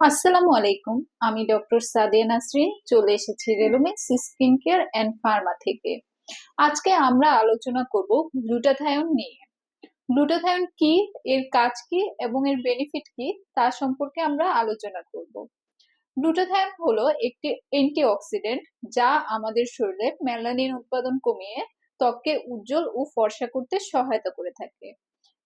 আসসালামু আলাইকুম। আমি ডক্টর সাদিয়া নাসরিন, চলে এসেছি Relomex skin care and pharma থেকে। আজকে আমরা আলোচনা করব গ্লুটাথায়ন নিয়ে। গ্লুটাথায়ন কি, এর কাজ কি এবং এর বেনিফিট কি, তা সম্পর্কে আমরা আলোচনা করব। গ্লুটাথায়ন হলো একটি অ্যান্টিঅক্সিডেন্ট যা আমাদের শরীরে মেলানিন উৎপাদন কমিয়ে ত্বককে উজ্জ্বল ও ফর্সা করতে সহায়তা করে থাকে।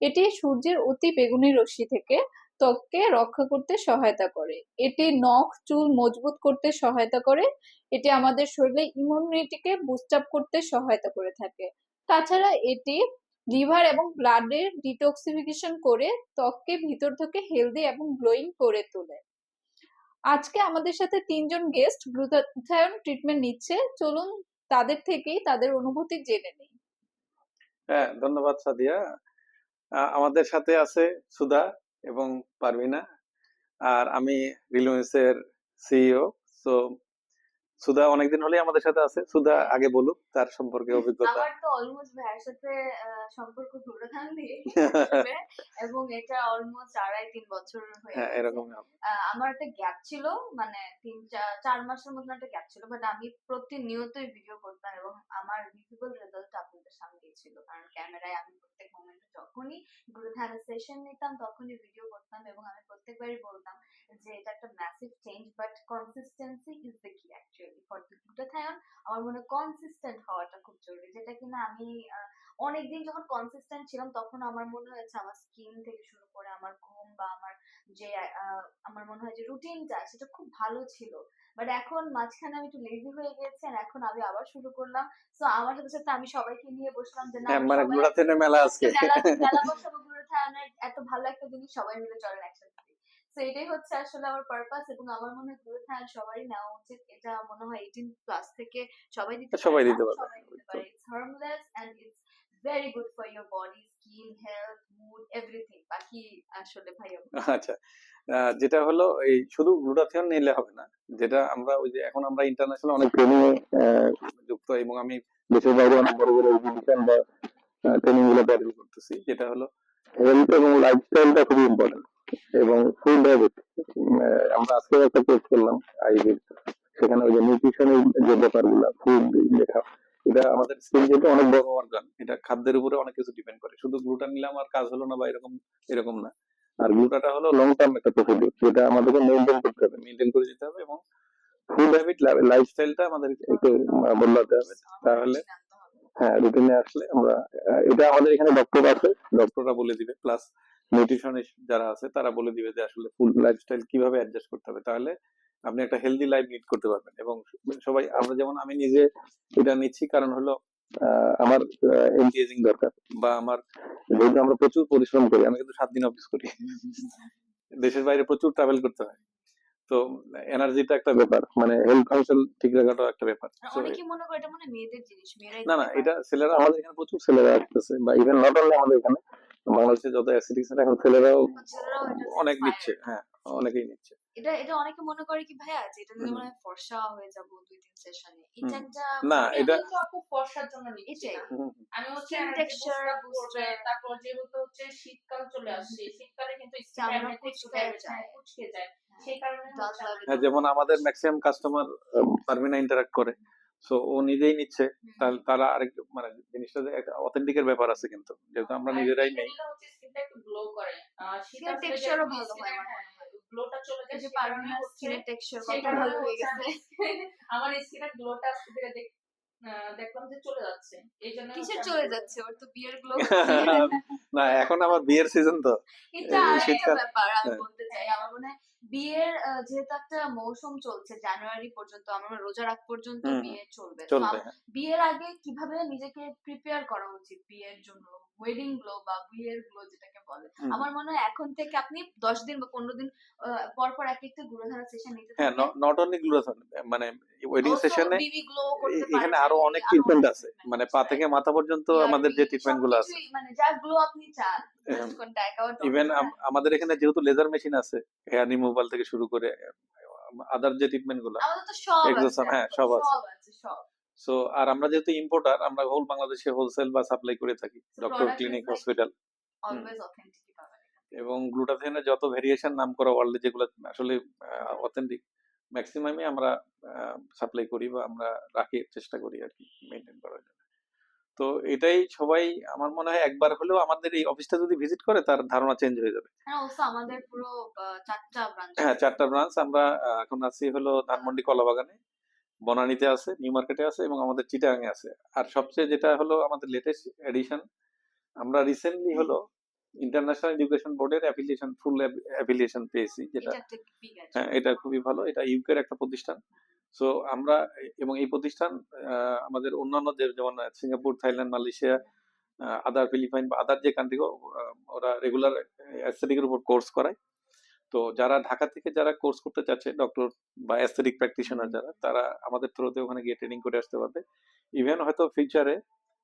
এটি সূর্যের অতি বেগুনি রশ্মি থেকে ত্বককে রক্ষা করতে সহায়তা করে। এটি নখ, চুল মজবুত করতে সহায়তা করে। এটি আমাদের শরীরে ইমিউনিটিকে বুস্ট আপ করতে সহায়তা করে থাকে। তাছাড়া এটি লিভার এবং ব্লাডের ডিটক্সিফিকেশন করে ত্বককে ভিতর থেকে হেলদি এবং গ্লোয়িং করে তোলে। আজকে আমাদের সাথে তিনজন গেস্ট গ্লুটাথায়ন ট্রিটমেন্ট নিচ্ছে। চলুন তাদের থেকেই তাদের অনুভূতি জেনে নিই। হ্যাঁ ধন্যবাদ সাদিয়া। আমাদের সাথে আছে সুধা। এবং পারবি না। আর আমি রিলুয়েন্সের সিইও তো সুধা অনেকদিন হলেই আমাদের সাথে আছে। সুধা আগে বলুক তার সম্পর্কে অভিজ্ঞতা। আমার তো অলমোস্ট ভাইয়ের সাথে সম্পর্ক গ্লুটাথায়ন দিয়ে এবং এটা অলমোস্ট আড়াই তিন বছর হয়ে হ্যাঁ এরকম আমার একটা গ্যাপ ছিল মানে তিন চার মাসের মতন একটা গ্যাপ ছিল বাট আমি প্রতিনিয়তই ভিডিও করতাম এবং আমার ভিজিবল রেজাল্ট আপনাদের সামনে ছিল। কারণ ক্যামেরায় আমি প্রত্যেক মোমেন্টে যখনই গ্লুটাথায়ন সেশন নিতাম তখনই ভিডিও করতাম এবং আমি প্রত্যেকবারই বলতাম যে এটা একটা massive change but consistency is the কি অ্যাকচুয়ালি ফর দ্য গ্লুটাথায়ন আমার মনে কনসিস্টেন্ট হওয়াটা খুব জরুরি যেটা কিনা আমি অনেকদিন যখন কনসিস্টেন্ট ছিলাম তখন আমার মনে হয়েছে আমার স্কিন থেকে শুরু করে আমার ঘুম বা আমার যে আমার মনে হয় যে রুটিনটা সেটা খুব ভালো ছিল। বাট এখন মাঝখানে আমি একটু লেজি হয়ে গেছি আর এখন আমি আবার শুরু করলাম। তো আমার সাথে সাথে আমি সবাইকে নিয়ে বসলাম যে না হ্যাঁ মানে মেলা আজকে। মেলা বসাবো এত ভালো একটা জিনিস সবাই মিলে চলেন একসাথে। তো এটাই হচ্ছে আসলে আমার পারপাস এবং আমার মনে হয় গ্লুটাথায়ন সবারই নেওয়া উচিত। এটা মনে হয় 18 প্লাস থেকে সবাই দিতে সবাই দিতে পারে it's harmless and it's very good for your body skin health mood everything বাকি আসলে ভাইয়া আচ্ছা। আহ, যেটা হলো এই শুধু গ্লুটাথিয়ন নিলে হবে না যেটা আমরা ওই যে এখন আমরা ইন্টারন্যাশনাল অনেক ট্রেনিং যুক্ত এবং আমি দেশের বাইরে অনেক বড় বড় এক্সিবিশন বা ট্রেনিংগুলো করতেছি। যেটা হলো হেলথ এবং লাইফস্টাইলটা খুবই ইম্পর্টেন্ট এবং ফুড হ্যাবিট আমরা আজকে একটা কোর্স করলাম আইবির সেখানে ওই যে নিউট্রিশনের যে ব্যাপারগুলো ফুড লেখা, এটা আমাদের স্কিন যেহেতু অনেক বড় অর্গান এটা খাদ্যের উপরে অনেক কিছু ডিপেন্ড করে। শুধু গ্লুটান নিলাম আর কাজ হলো না বা এরকম এরকম না। আর গ্লুটাটা হলো লং টার্ম একটা প্রসিডিউর যেটা আমাদেরকে মেনটেন করতে হবে। মেনটেন করে যেতে হবে এবং ফুড হ্যাবিট লাইফস্টাইলটা আমাদের একটু বদলাতে হবে। তাহলে হ্যাঁ রুটিনে আসলে আমরা এটা আমাদের এখানে ডক্টর আছে ডক্টররা বলে দিবে। প্লাস নিউট্রিশনিস্ট যারা আছে তারা বলে দিবে যে আসলে ফুড লাইফস্টাইল কীভাবে অ্যাডজাস্ট করতে হবে। তাহলে আপনি একটা হেলদি লাইফ লিড করতে পারবেন এবং সবাই আমরা যেমন আমি নিজে এটা নিচ্ছি কারণ হলো আমার এন্টি এজিং দরকার বা আমার যেহেতু আমরা প্রচুর পরিশ্রম করি আমি কিন্তু সাত দিন অফিস করি। দেশের বাইরে প্রচুর ট্রাভেল করতে হয়। তো এনার্জিটা একটা ব্যাপার মানে হেলথ ফাংশন ঠিক রাখাটাও একটা ব্যাপার। মনে মনে না না এটা ছেলেরা আমাদের এখানে প্রচুর ছেলেরা আসতেছে বা ইভেন নট অনলি আমাদের এখানে বাংলাদেশে যত অ্যাসিডিক এখন ছেলেরাও ছেলেরাও অনেক নিচ্ছে হ্যাঁ অনেকেই নিচ্ছে এটা এটা অনেকে মনে করে কি ভাইয়া যে এটা নিয়ে। মনে ফর্সা হয়ে যাব দুই তিন সেশনে এটা একটা না মানে এটা তো আপু ফর্সার জন্য নিচ্ছি এটাই আমি হচ্ছে booster। করবে, তারপর যেহেতু হচ্ছে শীতকাল চলে আসছে শীতকালে কিন্তু চামড়া কুচকে যায়। কুচকে যায় সেই কারণে। হ্যাঁ যেমন আমাদের ম্যাক্সিমাম কাস্টমার পারমিনা ইন্টারাক্ট করে সো ও নিজেই নিচ্ছে। তাহলে তারা আরেক মানে জিনিসটা একটা অথেন্টিকের ব্যাপার আছে কিন্তু। যেহেতু আমরা নিজেরাই নেই। হয় আমার। হ্যাঁ, স্কিনের হয়ে গ্লোটা দেখলাম যে চলে যাচ্ছে। এই জন্য কিসের চলে যাচ্ছে? ওর তো বিয়ের গ্লো না এখন আমার বিয়ের সিজন তো। এটা ব্যাপার আমি হ্যাঁ। বলতে চাই। আমার মনে হয় বিয়ের যেহেতু একটা মৌসুম চলছে জানুয়ারি পর্যন্ত আমার হয় রোজা রাখ পর্যন্ত বিয়ে চলবে। তো বিয়ের আগে কীভাবে নিজেকে প্রিপেয়ার করা উচিত বিয়ের জন্য? ওয়েডিং গ্লো বা বিয়ের গ্লো যেটাকে বলে। আমার মনে হয় এখন থেকে আপনি দশ দিন বা পনেরো দিন পর পর এক একটা গ্লো ধারা সেশন নিতে হ্যাঁ নট অনলি গ্লুটাথন মানে ওয়েডিং সেশনে এখানে আরও অনেক ট্রিটমেন্ট আছে। মানে পা থেকে মাথা পর্যন্ত আমাদের যে ট্রিটমেন্টগুলো আছে। মানে যা গ্লো আপনি চান হ্যাঁ। ইভেন আমাদের এখানে যেহেতু লেজার মেশিন আছে হেয়ার রিমুভাল থেকে শুরু করে আদার যে ট্রিটমেন্টগুলো হ্যাঁ, সব আছে। সো আর আমরা যেহেতু ইম্পোর্টার আমরা হোল বাংলাদেশে হোলসেল বা সাপ্লাই করে থাকি ডক্টর ক্লিনিক হসপিটাল এবং গ্লুটাথিয়নের যত ভেরিয়েশন নাম করা ওয়ার্ল্ডে যেগুলো আসলে অথেন্টিক ম্যাক্সিমামই আমরা সাপ্লাই করি বা আমরা রাখি চেষ্টা করি আর কি মেনটেন করার জন্য। তো এটাই সবাই আমার মনে হয় একবার হলেও আমাদের এই অফিসটা যদি ভিজিট করে তার ধারণা চেঞ্জ হয়ে যাবে। হ্যাঁ আমাদের পুরো চারটা ব্রাঞ্চ হ্যাঁ চারটা ব্রাঞ্চ আমরা এখন আছি হলো ধানমন্ডি কলাবাগানে। বনানীতে আছে নিউ মার্কেটে আছে এবং আমাদের চিটাগাঙে আছে। আর সবচেয়ে যেটা হলো আমাদের লেটেস্ট এডিশন আমরা রিসেন্টলি হলো ইন্টারন্যাশনাল এডুকেশন বোর্ডের অ্যাফিলিয়েশন ফুল অ্যাফিলিয়েশন পেয়েছি যেটা হ্যাঁ এটা খুবই ভালো। এটা ইউকের একটা প্রতিষ্ঠান। সো আমরা এবং এই প্রতিষ্ঠান আমাদের অন্যান্য দেশ যেমন Singapore, Thailand, Malaysia other Philippine বা আদার যে কান্ট্রি ওরা রেগুলার অ্যাস্থেটিকের উপর কোর্স করায়। তো যারা ঢাকা থেকে যারা কোর্স করতে চাচ্ছে ডক্টর বা অ্যাস্থেটিক প্র্যাকটিশনার যারা, তারা আমাদের থ্রুতে ওখানে গিয়ে ট্রেনিং করে আসতে পারবে। ইভেন হয়তো ফিউচারে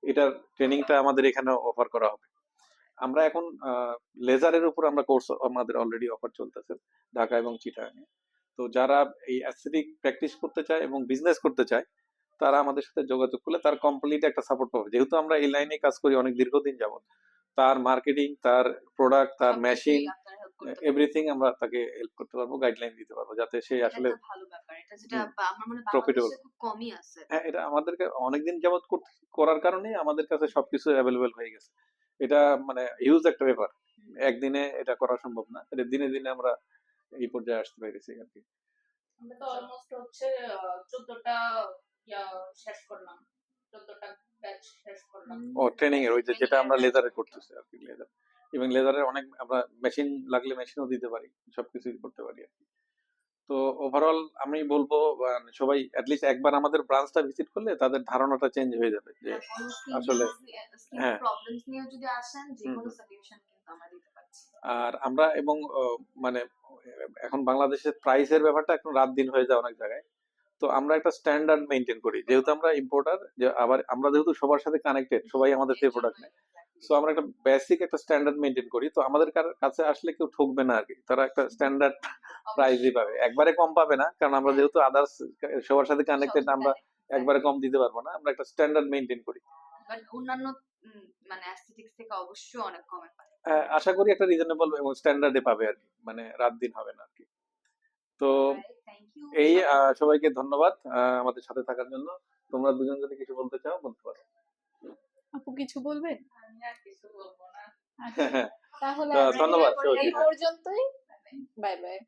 এটার ট্রেনিংটা আমাদের এখানে অফার করা হবে। আমরা এখন লেজারের উপর আমরা কোর্স আমাদের অলরেডি অফার চলতেছে, ঢাকা এবং চিটাগাঙে তো যারা এই অ্যাস্থেটিক প্র্যাকটিস করতে চায় এবং বিজনেস করতে চায় তারা আমাদের সাথে যোগাযোগ করলে তার কমপ্লিট একটা সাপোর্ট পাবে। যেহেতু আমরা এই লাইনে কাজ করি অনেক দীর্ঘদিন যাবত তার মার্কেটিং তার প্রোডাক্ট তার মেশিন এভরিথিং আমরা তাকে হেল্প করতে পারব গাইডলাইন দিতে পারব যাতে সে আসলে আছে। হ্যাঁ এটা আমাদেরকে অনেকদিন যাবত করার কারণে আমাদের কাছে সবকিছু অ্যাভেলেবেল হয়ে গেছে। এটা মানে হিউজ একটা ব্যাপার। একদিনে এটা করা সম্ভব না। এটা দিনে দিনে আমরা এই পর্যায়ে আসতে পেরেছি আর কি আমরা তো অলমোস্ট হচ্ছে চোদ্দটা শেষ করলাম। চোদ্দটা ব্যাচ শেষ করলাম। ও ট্রেনিং এর ওই যে যেটা আমরা লেজারে করতেছি আর কি লেজার এবং লেজারের অনেক আমরা মেশিন লাগলে মেশিনও দিতে পারি সবকিছুই করতে পারি আর কি তো ওভারঅল আমি বলব সবাই অ্যাটলিস্ট একবার আমাদের ব্রাঞ্চটা ভিজিট করলে তাদের ধারণাটা চেঞ্জ হয়ে যাবে যে আসলে, হ্যাঁ। প্রবলেমস নিয়ে যদি আসেন যে কোনো সলিউশন কিন্তু আমরা দিতে আর আমরা এবং মানে এখন বাংলাদেশের প্রাইসের ব্যাপারটা এখন রাত দিন হয়ে যায় অনেক জায়গায়। তো আমরা একটা স্ট্যান্ডার্ড মেনটেন করি। যেহেতু আমরা ইম্পোর্টার যে আবার আমরা যেহেতু সবার সাথে কানেক্টেড সবাই আমাদের থেকে প্রোডাক্ট নেয়। সো আমরা একটা বেসিক একটা স্ট্যান্ডার্ড মেনটেন করি। তো আমাদের কাছে আসলে কেউ ঠকবে না আর কি তারা একটা স্ট্যান্ডার্ড প্রাইসই পাবে। একবারে কম পাবে না কারণ আমরা যেহেতু আদার্স সবার সাথে কানেক্টেড আমরা একবারে কম দিতে পারব না। আমরা একটা স্ট্যান্ডার্ড মেনটেন করি। অন্যান্য মানে অ্যাস্থেটিক্স থেকে অবশ্যই অনেক কমে পায়। আশা করি একটা রিজনেবল এবং স্ট্যান্ডার্ডে পাবে আর কি মানে রাত দিন হবে না আর কি। তো এই সবাইকে ধন্যবাদ আমাদের সাথে থাকার জন্য। তোমরা দুজন যদি কিছু বলতে চাও বলতে পারো। আপু কিছু বলবেন? আমি আর কিছু বলব না। আচ্ছা, তাহলে ধন্যবাদ, এই পর্যন্তই। Bye bye.